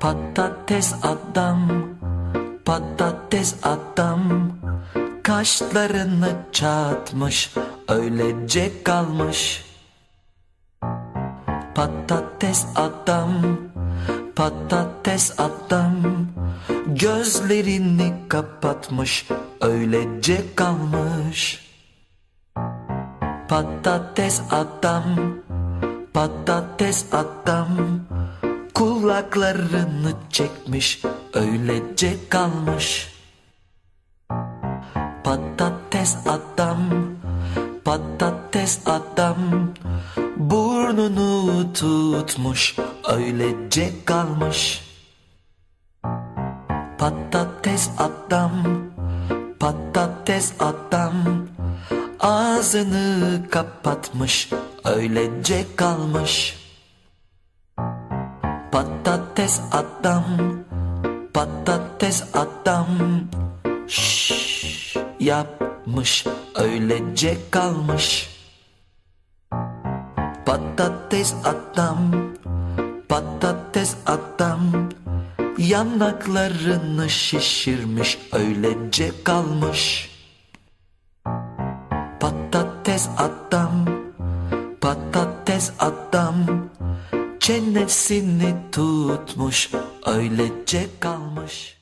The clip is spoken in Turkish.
Patates adam, patates adam. Kaşlarını çatmış, öylece kalmış Patates adam, patates adam. Gözlerini kapatmış, öylece kalmış Patates adam, patates adam Kulaklarını çekmiş, öylece kalmış. Patates adam, patates adam. Burnunu tutmuş, öylece kalmış. Patates adam, patates adam. Ağzını kapatmış, öylece kalmış Patates adam, patates adam. Şşş yapmış, öylece kalmış. Patates adam, patates adam. Yanaklarını şişirmiş, öylece kalmış. Patates adam, patates adam Çenesini tutmuş, öylece kalmış